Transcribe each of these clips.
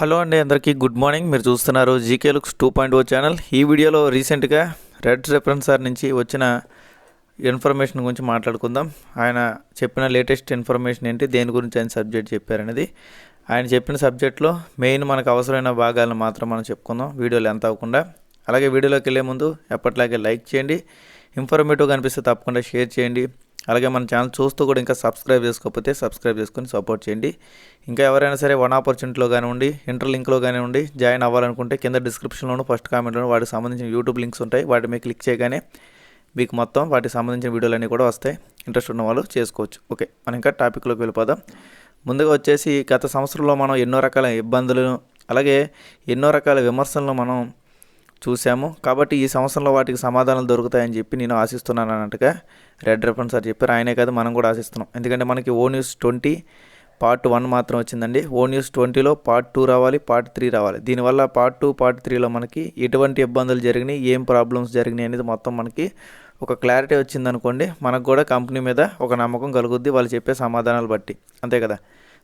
Hello అండి అందరికీ good morning. మీరు చూస్తున్నారు GK looks two point O channel. ఈ వీడియోలో రీసెంట్గా రెడ్ రెఫరెన్సార్ సార్ నుంచి వచ్చిన ఇన్ఫర్మేషన్ గురించి మాట్లాడుకుందాం. ఆయన చెప్పిన లేటెస్ట్ ఇన్ఫర్మేషన్ ఏంటి దేని గురించి ఆయన సబ్జెక్ట్ చెప్పారనేది. ఆయన చెప్పిన సబ్జెక్ట్లో మెయిన్ మనకు అవసరమైన భాగాలను మాత్రం మనం చెప్పుకుందాం. వీడియోలు ఎంత అవ్వకుండా. అలాగే వీడియోలోకి వెళ్ళే ముందు ఎప్పటిలాగే లైక్ చేయండి. ఇన్ఫర్మేటివ్గా అనిపిస్తే తప్పకుండా షేర్ చేయండి. అలాగే మన ఛానల్ చూస్తూ కూడా ఇంకా సబ్స్క్రైబ్ చేసుకోకపోతే సబ్స్క్రైబ్ చేసుకొని సపోర్ట్ చేయండి. ఇంకా ఎవరైనా సరే వన్ ఆపర్చునిటీలో కానివ్వండి ఇంటర్ లింక్లో కానివ్వండి జాయిన్ అవ్వాలనుకుంటే కింద డిస్క్రిప్షన్లోను ఫస్ట్ కామెంట్లోను వాటికి సంబంధించిన యూట్యూబ్ లింక్స్ ఉంటాయి. వాటి మీద క్లిక్ చేయగానే మీకు మొత్తం వాటికి సంబంధించిన వీడియోలన్నీ కూడా వస్తాయి. ఇంట్రెస్ట్ ఉన్న వాళ్ళు చేసుకోవచ్చు. ఓకే మనం ఇంకా టాపిక్లోకి వెళ్ళిపోదాం. ముందుగా వచ్చేసి గత సంవత్సరంలో మనం ఎన్నో రకాల ఇబ్బందులను అలాగే ఎన్నో రకాల విమర్శలను మనం చూసాము కాబట్టి ఈ సంవత్సరంలో వాటికి సమాధానాలు దొరుకుతాయని చెప్పి నేను ఆశిస్తున్నాను అన్నట్టుగా రెడ్ రెఫరెన్స్ సార్ చెప్పారు. ఆయనే కాదు మనం కూడా ఆశిస్తున్నాం. ఎందుకంటే మనకి O news twenty part one మాత్రం వచ్చిందండి. ఓ న్యూస్ ట్వంటీలో పార్ట్ టూ రావాలి పార్ట్ త్రీ రావాలి. దీనివల్ల పార్ట్ టూ పార్ట్ త్రీలో మనకి ఎటువంటి ఇబ్బందులు జరిగినాయి ఏం ప్రాబ్లమ్స్ జరిగినాయి అనేది మొత్తం మనకి ఒక క్లారిటీ వచ్చిందనుకోండి మనకు కూడా కంపెనీ మీద ఒక నమ్మకం కలుగుద్ది వాళ్ళు చెప్పే సమాధానాలు బట్టి. అంతే కదా?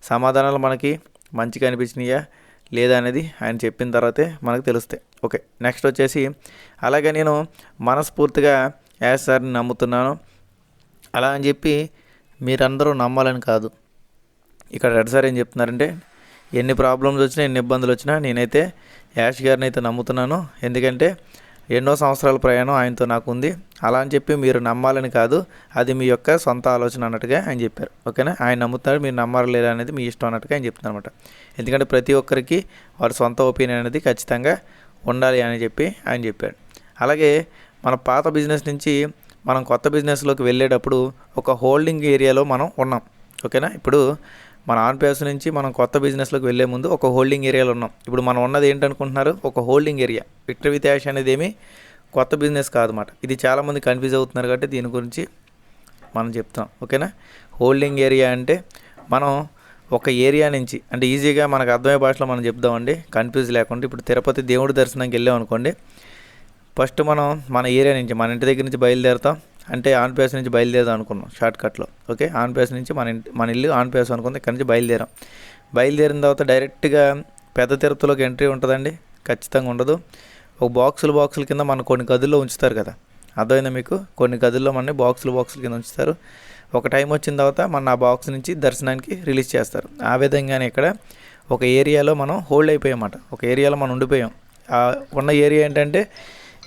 సమాధానాలు మనకి మంచిగా అనిపించినాయా? లేదా అనేది ఆయన చెప్పిన తర్వాతే మనకు తెలుస్తాయి. ఓకే నెక్స్ట్ వచ్చేసి అలాగే నేను మనస్ఫూర్తిగా యాస్ సార్ని నమ్ముతున్నాను. అలా అని చెప్పి మీరందరూ నమ్మాలని కాదు. ఇక్కడ రెడ్ సార్ ఏం చెప్తున్నారంటే ఎన్ని ప్రాబ్లమ్స్ వచ్చినా ఎన్ని ఇబ్బందులు వచ్చినా నేనైతే యాష్ గారిని అయితే నమ్ముతున్నాను. ఎందుకంటే ఎన్నో సంవత్సరాల ప్రయాణం ఆయనతో నాకు ఉంది అలా అని చెప్పి మీరు నమ్మాలని కాదు అది మీ యొక్క సొంత ఆలోచన అన్నట్టుగా ఆయన చెప్పారు. ఓకేనా? ఆయన నమ్ముతున్నారు మీరు నమ్మాలి లేదా అనేది మీ ఇష్టం అన్నట్టుగా ఆయన చెప్తున్నారు అనమాట ఎందుకంటే ప్రతి ఒక్కరికి వారి సొంత ఒపీనియన్ అనేది ఖచ్చితంగా ఉండాలి అని చెప్పి ఆయన చెప్పాడు. అలాగే మన పాత బిజినెస్ నుంచి మనం కొత్త బిజినెస్లోకి వెళ్ళేటప్పుడు ఒక హోల్డింగ్ ఏరియాలో మనం ఉన్నాం. ఓకేనా? ఇప్పుడు మన ఆన్పేస్ నుంచి మనం కొత్త బిజినెస్లోకి వెళ్ళే ముందు ఒక హోల్డింగ్ ఏరియాలో ఉన్నాం. ఇప్పుడు మనం ఉన్నది ఏంటనుకుంటున్నారు? ఒక హోల్డింగ్ ఏరియా. విక్టరీ విత్యాష్ అనేది ఏమి కొత్త బిజినెస్ కాదన్నమాట. ఇది చాలామంది కన్ఫ్యూజ్ అవుతున్నారు కాబట్టి దీని గురించి మనం చెప్తాం ఓకేనా? హోల్డింగ్ ఏరియా అంటే మనం ఒక ఏరియా నుంచి అంటే ఈజీగా మనకు అర్థమయ్యే భాషలో మనం చెప్దామండి. కన్ఫ్యూజ్ లేకుండా. ఇప్పుడు తిరుపతి దేవుడి దర్శనంకి వెళ్ళాం అనుకోండి ఫస్ట్ మనం మన ఏరియా నుంచి మన ఇంటి దగ్గర నుంచి బయలుదేరుతాం. అంటే ఆన్ నుంచి బయలుదేరదాం అనుకున్నాం షార్ట్ కట్లో. ఓకే? ఆన్ నుంచి మన ఇంటి మన ఇల్లు ఆన్ పేస్ అనుకుంది ఇక్కడ నుంచి బయలుదేరాం. బయలుదేరిన తర్వాత డైరెక్ట్గా పెద్ద తిరుపతిలోకి ఎంట్రీ ఉంటుందండి? ఖచ్చితంగా ఉండదు. ఒక బాక్సులు బాక్సుల కింద మన కొన్ని గదుల్లో ఉంచుతారు కదా? అర్థమైందా మీకు? కొన్ని గదుల్లో మన బాక్సులు బాక్సుల కింద ఉంచుతారు. ఒక టైం వచ్చిన తర్వాత మన ఆ బాక్స్ నుంచి దర్శనానికి రిలీజ్ చేస్తారు. ఆ విధంగానే ఇక్కడ ఒక ఏరియాలో మనం హోల్డ్ అయిపోయామన్నమాట ఒక ఏరియాలో మనం ఉండిపోయాం. ఉన్న ఏరియా ఏంటంటే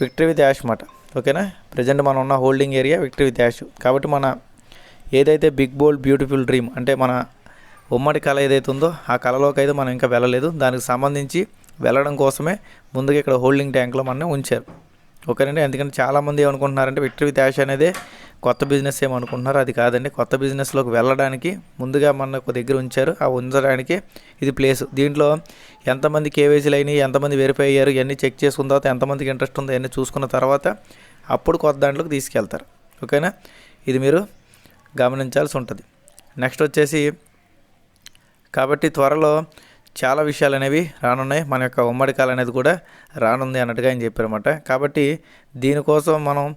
విక్టరీ విత్ యాష్ మాట ఓకేనా? ప్రజెంట్ మనం ఉన్న holding area victory with ash కాబట్టి మన ఏదైతే బిగ్ బోల్డ్ బ్యూటిఫుల్ డ్రీమ్ అంటే మన ఉమ్మడి కళ ఏదైతే ఉందో ఆ కళలోకి అయితే మనం ఇంకా వెళ్ళలేదు. దానికి సంబంధించి వెళ్ళడం కోసమే ముందుగా ఇక్కడ హోల్డింగ్ ట్యాంక్లో మనం ఉంచారు. ఓకేనండి? ఎందుకంటే చాలామంది ఏమనుకుంటున్నారంటే విక్టరీ విత్ యాష్ అనేది కొత్త బిజినెస్ ఏమనుకుంటున్నారు అది కాదండి. కొత్త బిజినెస్లోకి వెళ్ళడానికి ముందుగా మన ఒక దగ్గర ఉంచారు. ఆ ఉంచడానికి ఇది ప్లేస్. దీంట్లో ఎంతమంది కేవైసీలు అయినాయి ఎంతమంది వెరిఫై అయ్యారు ఇవన్నీ చెక్ చేసుకున్న తర్వాత ఎంతమందికి ఇంట్రెస్ట్ ఉందో ఇవన్నీ చూసుకున్న తర్వాత అప్పుడు కొత్త దాంట్లోకి తీసుకెళ్తారు. ఓకేనా? ఇది మీరు గమనించాల్సి ఉంటుంది. నెక్స్ట్ వచ్చేసి కాబట్టి త్వరలో చాలా విషయాలు అనేవి రానున్నాయి. మన యొక్క ఉమ్మడి కాలం అనేది కూడా రానుంది అన్నట్టుగా ఆయన చెప్పారన్నమాట. కాబట్టి దీనికోసం మనం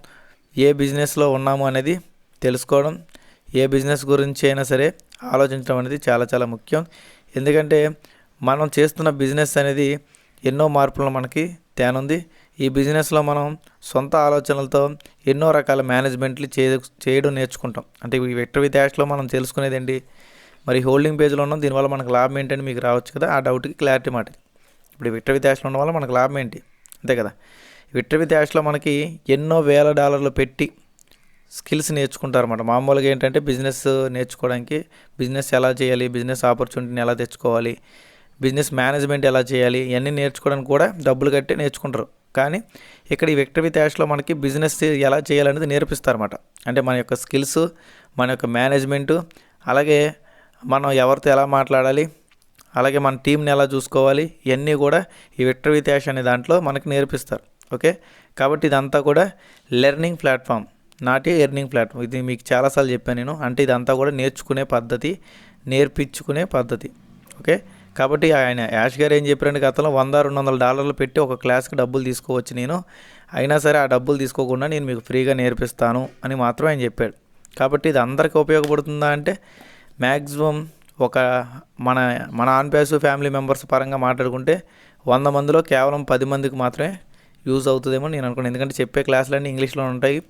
ఏ బిజినెస్లో ఉన్నాము అనేది తెలుసుకోవడం ఏ బిజినెస్ గురించి అయినా సరే ఆలోచించడం అనేది చాలా చాలా ముఖ్యం. ఎందుకంటే మనం చేస్తున్న బిజినెస్ అనేది ఎన్నో మార్పులను మనకి తేనుంది. ఈ బిజినెస్లో మనం సొంత ఆలోచనలతో ఎన్నో రకాల మేనేజ్మెంట్లు చే చేయడం నేర్చుకుంటాం. అంటే ఈ విక్టరీ విత్ మనం తెలుసుకునేది ఏంటి? మరి హోల్డింగ్ పేజ్లో ఉన్నాం దీనివల్ల మనకు లాభం ఏంటని మీకు రావచ్చు కదా? ఆ డౌట్కి క్లారిటీ మాట ఇప్పుడు విక్టరీ విత్ ఉండడం ఉన్న వల్ల మనకు లాభం ఏంటి? అంతే కదా? విక్టర్ విత్ మనకి ఎన్నో వేల డాలర్లు పెట్టి స్కిల్స్ నేర్చుకుంటారన్నమాట. మామూలుగా ఏంటంటే బిజినెస్ నేర్చుకోవడానికి బిజినెస్ ఎలా చేయాలి బిజినెస్ ఆపర్చునిటీని ఎలా తెచ్చుకోవాలి బిజినెస్ మేనేజ్మెంట్ ఎలా చేయాలి ఇవన్నీ నేర్చుకోవడానికి కూడా డబ్బులు కట్టి నేర్చుకుంటారు. కానీ ఇక్కడ ఈ విక్టర్ విత్ యాష్లో మనకి బిజినెస్ ఎలా చేయాలనేది నేర్పిస్తారన్నమాట. అంటే మన యొక్క స్కిల్స్ మన యొక్క మేనేజ్మెంటు అలాగే మనం ఎవరితో ఎలా మాట్లాడాలి అలాగే మన టీంని ఎలా చూసుకోవాలి ఇవన్నీ కూడా ఈ విక్టర్ విత్ యాష్ అనే దాంట్లో మనకి నేర్పిస్తారు. ఓకే? కాబట్టి ఇదంతా కూడా learning platform. Not a earning platform. ఇది మీకు చాలాసార్లు చెప్పాను నేను. అంటే ఇదంతా కూడా నేర్చుకునే పద్ధతి నేర్పించుకునే పద్ధతి. ఓకే? కాబట్టి ఆయన యాష్ గారు ఏం చెప్పారంటే గతంలో వంద రెండు వందల డాలర్లు పెట్టి ఒక క్లాస్కి డబ్బులు తీసుకోవచ్చు నేను. అయినా సరే ఆ డబ్బులు తీసుకోకుండా నేను మీకు ఫ్రీగా నేర్పిస్తాను అని మాత్రం ఆయన చెప్పాడు. కాబట్టి ఇది అందరికీ ఉపయోగపడుతుందా అంటే మ్యాక్సిమం ఒక మన మన ఆన్ ఫ్యామిలీ మెంబర్స్ పరంగా మాట్లాడుకుంటే వంద మందిలో కేవలం పది మందికి మాత్రమే యూజ్ అవుతుందేమో నేను అనుకున్నాను ఎందుకంటే చెప్పే క్లాసులన్నీ ఇంగ్లీష్లో ఉంటాయి.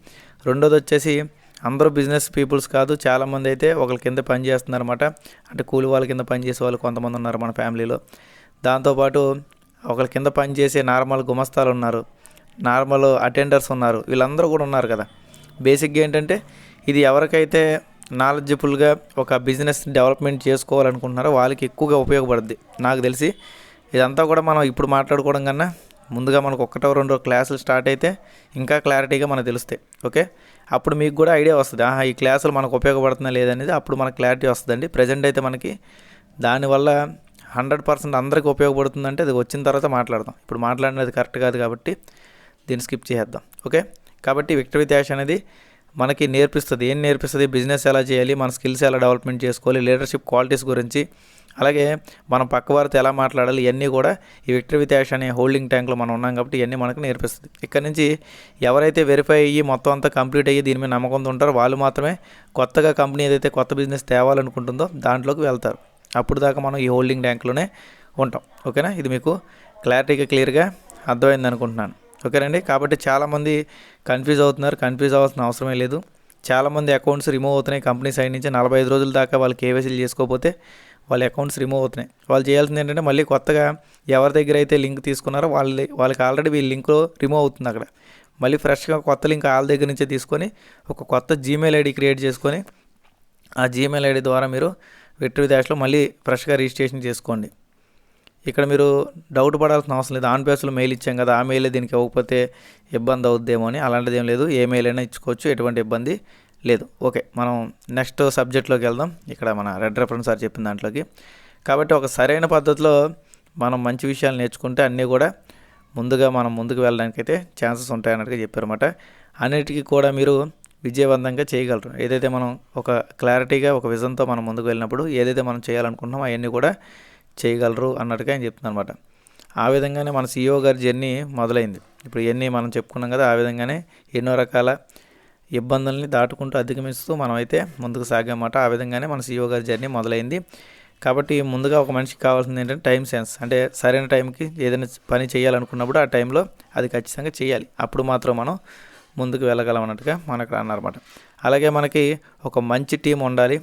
రెండోది వచ్చేసి అందరూ బిజినెస్ పీపుల్స్ కాదు. చాలామంది అయితే ఒకరి కింద పని చేస్తున్నారన్నమాట. అంటే కూలి వాళ్ళ కింద పని చేసే వాళ్ళు కొంతమంది ఉన్నారు మన ఫ్యామిలీలో. దాంతోపాటు ఒకరి కింద పని చేసే నార్మల్ గుమస్తాలు ఉన్నారు. నార్మల్ అటెండర్స్ ఉన్నారు. వీళ్ళందరూ కూడా ఉన్నారు కదా. బేసిక్గా ఏంటంటే ఇది ఎవరికైతే నాలెడ్జబుల్గా ఒక బిజినెస్ డెవలప్మెంట్ చేసుకోవాలనుకుంటున్నారో వాళ్ళకి ఎక్కువగా ఉపయోగపడుద్ది. నాకు తెలిసి ఇదంతా కూడా మనం ఇప్పుడు మాట్లాడుకోవడం కన్నా ముందుగా మనకు ఒకటో రెండో క్లాసులు స్టార్ట్ అయితే ఇంకా క్లారిటీగా మనకు తెలుస్తాయి. ఓకే? అప్పుడు మీకు కూడా ఐడియా వస్తుంది. ఆహా ఈ క్లాసులు మనకు ఉపయోగపడుతుందా లేదనేది అప్పుడు మనకు క్లారిటీ వస్తుందండి. ప్రజెంట్ అయితే మనకి దానివల్ల హండ్రెడ్ పర్సెంట్ అందరికీ ఉపయోగపడుతుందంటే అది వచ్చిన తర్వాత మాట్లాడదాం. ఇప్పుడు మాట్లాడినది కరెక్ట్ కాదు కాబట్టి దీన్ని స్కిప్ చేసేద్దాం. ఓకే? కాబట్టి విక్టరీ త్యాష్ అనేది మనకి నేర్పిస్తుంది. ఏం నేర్పిస్తుంది? బిజినెస్ ఎలా చేయాలి? మన స్కిల్స్ ఎలా డెవలప్మెంట్ చేసుకోవాలి? లీడర్షిప్ క్వాలిటీస్ గురించి అలాగే మనం పక్క వారితో ఎలా మాట్లాడాలి ఇవన్నీ కూడా ఈ విక్టరీ విత్ యాష్ అనే హోల్డింగ్ ట్యాంక్లో మనం ఉన్నాం కాబట్టి ఇవన్నీ మనకు నేర్పిస్తుంది. ఇక్కడ నుంచి ఎవరైతే వెరిఫై అయ్యి మొత్తం అంతా కంప్లీట్ అయ్యి దీని మీద నమ్మకంతో ఉంటారో వాళ్ళు మాత్రమే కొత్తగా కంపెనీ ఏదైతే కొత్త బిజినెస్ తేవాలనుకుంటుందో దాంట్లోకి వెళ్తారు. అప్పుడు దాకా మనం ఈ హోల్డింగ్ ట్యాంక్లోనే ఉంటాం. ఓకేనా? ఇది మీకు క్లారిటీగా క్లియర్గా అర్థమైంది అనుకుంటున్నాను. ఓకేనండి? కాబట్టి చాలామంది కన్ఫ్యూజ్ అవుతున్నారు. కన్ఫ్యూజ్ అవ్వాల్సిన అవసరమే లేదు. చాలామంది అకౌంట్స్ రిమూవ్ అవుతున్నాయి. కంపెనీ సైడ్ నుంచి నలభై ఐదు రోజుల దాకా వాళ్ళు కేవైసీలు చేసుకోకపోతే వాళ్ళ అకౌంట్స్ రిమూవ్ అవుతున్నాయి. వాళ్ళు చేయాల్సింది ఏంటంటే మళ్ళీ కొత్తగా ఎవరి దగ్గర అయితే లింక్ తీసుకున్నారో వాళ్ళ వాళ్ళకి ఆల్రెడీ వీళ్ళ లింక్ రిమూవ్ అవుతుంది అక్కడ. మళ్ళీ ఫ్రెష్గా కొత్త లింక్ వాళ్ళ దగ్గర నుంచే తీసుకొని ఒక కొత్త జీమెయిల్ ఐడి క్రియేట్ చేసుకొని ఆ జీమెయిల్ ఐడి ద్వారా మీరు విక్టరీ డాష్లో మళ్ళీ ఫ్రెష్గా రిజిస్ట్రేషన్ చేసుకోండి. ఇక్కడ మీరు డౌట్ పడాల్సిన అవసరం లేదు. ఆన్ పేస్లో మెయిల్ ఇచ్చాం కదా ఆ మెయిల్ దీనికి ఇవ్వకపోతే ఇబ్బంది అవుద్దేమో అని అలాంటిది ఏం లేదు. ఏ మెయిల్ అయినా ఇచ్చుకోవచ్చు. ఎటువంటి ఇబ్బంది లేదు. ఓకే మనం నెక్స్ట్ సబ్జెక్ట్లోకి వెళ్దాం. ఇక్కడ మన రెడ్ రెఫరెన్స్ సార్ చెప్పిన దాంట్లోకి. కాబట్టి ఒక సరైన పద్ధతిలో మనం మంచి విషయాలు నేర్చుకుంటే అన్నీ కూడా ముందుగా మనం ముందుకు వెళ్ళడానికి అయితే ఛాన్సెస్ ఉంటాయన్నట్టుగా చెప్పారన్నమాట. అన్నిటికీ కూడా మీరు విజయవంతంగా చేయగలరు. ఏదైతే మనం ఒక క్లారిటీగా ఒక విజన్తో మనం ముందుకు వెళ్ళినప్పుడు ఏదైతే మనం చేయాలనుకుంటున్నామో అవన్నీ కూడా చేయగలరు అన్నట్టుగా ఆయన చెప్తున్నాను అనమాట ఆ విధంగానే మన సీఈఓ గారి జర్నీ మొదలైంది. ఇప్పుడు ఇవన్నీ మనం చెప్పుకున్నాం కదా ఆ విధంగానే ఎన్నో రకాల ఇబ్బందుల్ని దాటుకుంటూ అధిగమిస్తూ మనమైతే ముందుకు సాగామాట ఆ విధంగానే మన సీఓ గారి జర్నీ మొదలైంది. కాబట్టి ముందుగా ఒక మనిషికి కావాల్సింది ఏంటంటే టైం సెన్స్. అంటే సరైన టైంకి ఏదైనా పని చేయాలనుకున్నప్పుడు ఆ టైంలో అది ఖచ్చితంగా చేయాలి. అప్పుడు మాత్రం మనం ముందుకు వెళ్ళగలం అన్నట్టుగా మనకు అన్నారన్నమాట అలాగే మనకి ఒక మంచి టీం ఉండాలి.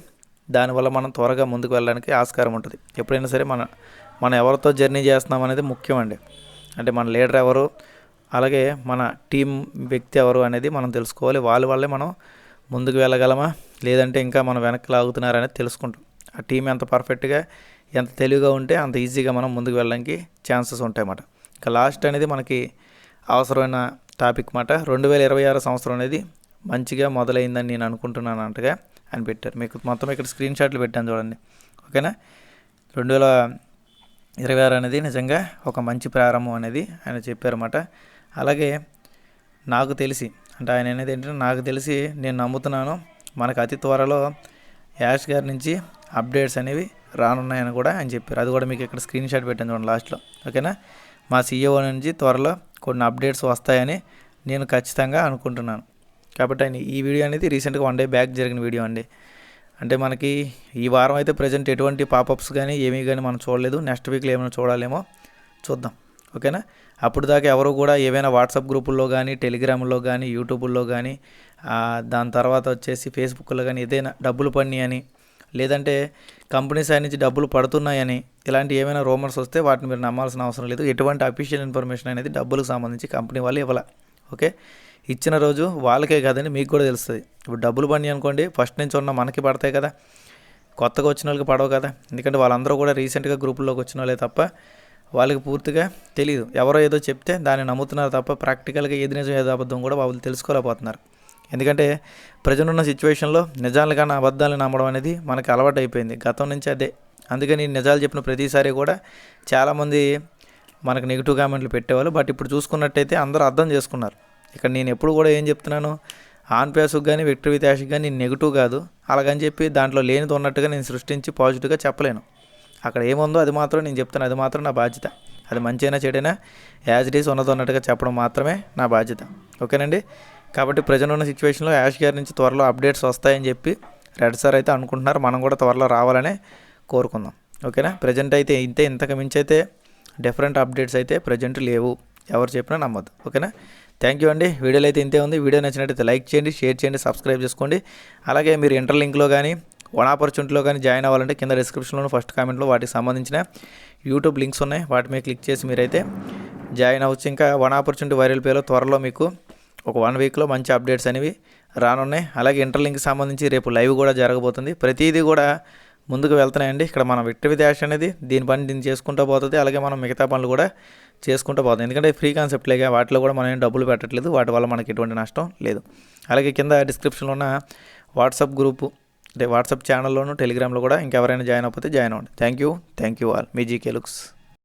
దానివల్ల మనం త్వరగా ముందుకు వెళ్ళడానికి ఆస్కారం ఉంటుంది. ఎప్పుడైనా సరే మన మనం ఎవరితో జర్నీ చేస్తున్నాం అనేది ముఖ్యం అండి అంటే మన లీడర్ ఎవరు? అలాగే మన టీం వ్యక్తి ఎవరు అనేది మనం తెలుసుకోవాలి. వాళ్ళ వల్లే మనం ముందుకు వెళ్ళగలమా? లేదంటే ఇంకా మనం వెనక్కి లాగుతున్నారనేది తెలుసుకుంటాం. ఆ టీం ఎంత పర్ఫెక్ట్గా ఎంత తెలివిగా ఉంటే అంత ఈజీగా మనం ముందుకు వెళ్ళడానికి ఛాన్సెస్ ఉంటాయన్నమాట. ఇంకా లాస్ట్ అనేది మనకి అవసరమైన టాపిక్ మాట. రెండు వేల ఇరవై ఆరు సంవత్సరం అనేది మంచిగా మొదలైందని నేను అనుకుంటున్నాను అంటగా అని పెట్టారు. మీకు మొత్తం ఇక్కడ స్క్రీన్ షాట్లు పెట్టాను చూడండి. ఓకేనా? రెండు వేల ఇరవై ఆరు అనేది నిజంగా ఒక మంచి ప్రారంభం అనేది ఆయన చెప్పారన్నమాట. అలాగే నాకు తెలిసి అంటే ఆయన అనేది ఏంటంటే నాకు తెలిసి నేను నమ్ముతున్నాను మనకు అతి త్వరలో యాష్ గారి నుంచి అప్డేట్స్ అనేవి రానున్నాయని కూడా ఆయన చెప్పారు. అది కూడా మీకు ఇక్కడ స్క్రీన్ షాట్ పెట్టాను చూడండి లాస్ట్లో. ఓకేనా? మా సీఈఓ నుంచి త్వరలో కొన్ని అప్డేట్స్ వస్తాయని నేను ఖచ్చితంగా అనుకుంటున్నాను. కాబట్టి ఆయన ఈ వీడియో అనేది రీసెంట్గా వన్ డే బ్యాక్ జరిగిన వీడియో అండి. అంటే మనకి ఈ వారం అయితే ప్రజెంట్ ఎటువంటి పాపప్స్ కానీ ఏమీ కానీ మనం చూడలేదు. నెక్స్ట్ వీక్లో ఏమైనా చూడాలేమో చూద్దాం. ఓకేనా? అప్పుడు దాకా ఎవరు కూడా ఏవైనా వాట్సాప్ గ్రూపుల్లో కానీ టెలిగ్రామ్లో కానీ యూట్యూబ్లో కానీ దాని తర్వాత వచ్చేసి ఫేస్బుక్లో కానీ ఏదైనా డబ్బులు పడినాయి అని లేదంటే కంపెనీ సైడ్ నుంచి డబ్బులు పడుతున్నాయని ఇలాంటి ఏమైనా రూమర్స్ వస్తే వాటిని మీరు నమ్మాల్సిన అవసరం లేదు. ఎటువంటి అఫీషియల్ ఇన్ఫర్మేషన్ అనేది డబ్బులకు సంబంధించి కంపెనీ వాళ్ళు ఇవ్వాల. ఓకే? ఇచ్చిన రోజు వాళ్ళకే కాదని మీకు కూడా తెలుస్తుంది. ఇప్పుడు డబ్బులు పడి అనుకోండి ఫస్ట్ నుంచి ఉన్న మనకి పడతాయి కదా. కొత్తగా వచ్చిన వాళ్ళకి పడవు కదా. ఎందుకంటే వాళ్ళందరూ కూడా రీసెంట్గా గ్రూపుల్లోకి వచ్చిన వాళ్ళే తప్ప వాళ్ళకి పూర్తిగా తెలియదు ఎవరో ఏదో చెప్తే దాన్ని నమ్ముతున్నారు తప్ప ప్రాక్టికల్గా ఏది నిజం ఏదో అబద్ధం కూడా వాళ్ళు తెలుసుకోలేకపోతున్నారు. ఎందుకంటే ప్రజలున్న సిచ్యువేషన్లో నిజాలు కానీ అబద్ధాలను నమ్మడం అనేది మనకు అలవాటు అయిపోయింది గతం నుంచి అదే. అందుకని నిజాలు చెప్పిన ప్రతిసారి కూడా చాలామంది మనకు నెగిటివ్ కామెంట్లు పెట్టేవాళ్ళు. బట్ ఇప్పుడు చూసుకున్నట్టయితే అందరూ అర్థం చేసుకున్నారు. ఇక్కడ నేను ఎప్పుడు కూడా ఏం చెప్తున్నాను? ఆన్ పేసుకు కానీ విక్టరీ వితాష్కి కానీ నేను నెగిటివ్ కాదు. అలాగని చెప్పి దాంట్లో లేనిది ఉన్నట్టుగా నేను సృష్టించి పాజిటివ్గా చెప్పలేను. అక్కడ ఏముందో అది మాత్రం నేను చెప్తాను. అది మాత్రం నా బాధ్యత. అది మంచైనా చెడైనా యాజ్ ఇట్ ఈస్ ఉన్నది ఉన్నట్టుగా చెప్పడం మాత్రమే నా బాధ్యత. ఓకేనండి? కాబట్టి ప్రజెంట్ ఉన్న సిచ్యువేషన్లో యాష్ గారి నుంచి త్వరలో అప్డేట్స్ వస్తాయని చెప్పి రెడ్ సార్ అయితే అనుకుంటున్నారు. మనం కూడా త్వరలో రావాలనే కోరుకుందాం. ఓకేనా? ప్రజెంట్ అయితే ఇంతే ఇంతకు మించి అయితే డిఫరెంట్ అప్డేట్స్ అయితే ప్రజెంట్ లేవు. ఎవరు చెప్పినా నమ్మద్దు. ఓకేనా? థ్యాంక్ యూ అండి. వీడియోలో అయితే ఇంతే ఉంది. వీడియో నచ్చినట్టయితే లైక్ చేయండి షేర్ చేయండి సబ్స్క్రైబ్ చేసుకోండి. అలాగే మీరు ఇంటర్ లింక్లో కానీ వన్ ఆపర్చునిటీలో కానీ జాయిన్ అవ్వాలంటే కింద డిస్క్రిప్షన్లో ఫస్ట్ కామెంట్లో వాటికి సంబంధించిన యూట్యూబ్ లింక్స్ ఉన్నాయి. వాటి మీద క్లిక్ చేసి మీరైతే జాయిన్ అవ్వచ్చు. ఇంకా వన్ ఆపర్చునిటీ వైరల్ పేలో త్వరలో మీకు ఒక వన్ వీక్లో మంచి అప్డేట్స్ అనేవి రానున్నాయి. అలాగే ఇంటర్లింక్ సంబంధించి రేపు లైవ్ కూడా జరగబోతుంది. ప్రతిదీ కూడా ముందుకు వెళ్తున్నాయండి. ఇక్కడ మనం విక్టరీ డాష్ అనేది దీని పని దీన్ని చేసుకుంటూ పోతుంది. అలాగే మనం మిగతా పనులు కూడా చేసుకుంటూ పోతుంది. ఎందుకంటే ఫ్రీ కాన్సెప్ట్లేగా వాటిలో కూడా మనం ఏం డబ్బులు పెట్టట్లేదు. వాటి వల్ల మనకి ఎటువంటి నష్టం లేదు. అలాగే కింద డిస్క్రిప్షన్లో ఉన్న వాట్సాప్ గ్రూపు వాట్సాప్ ఛానల్లోను టెలిగ్రామ్లో కూడా ఇంకెవరైనా జాయిన్ అయిపోతే జాయిన్ అవ్వండి. Thank you. Thank you all. Me GK looks.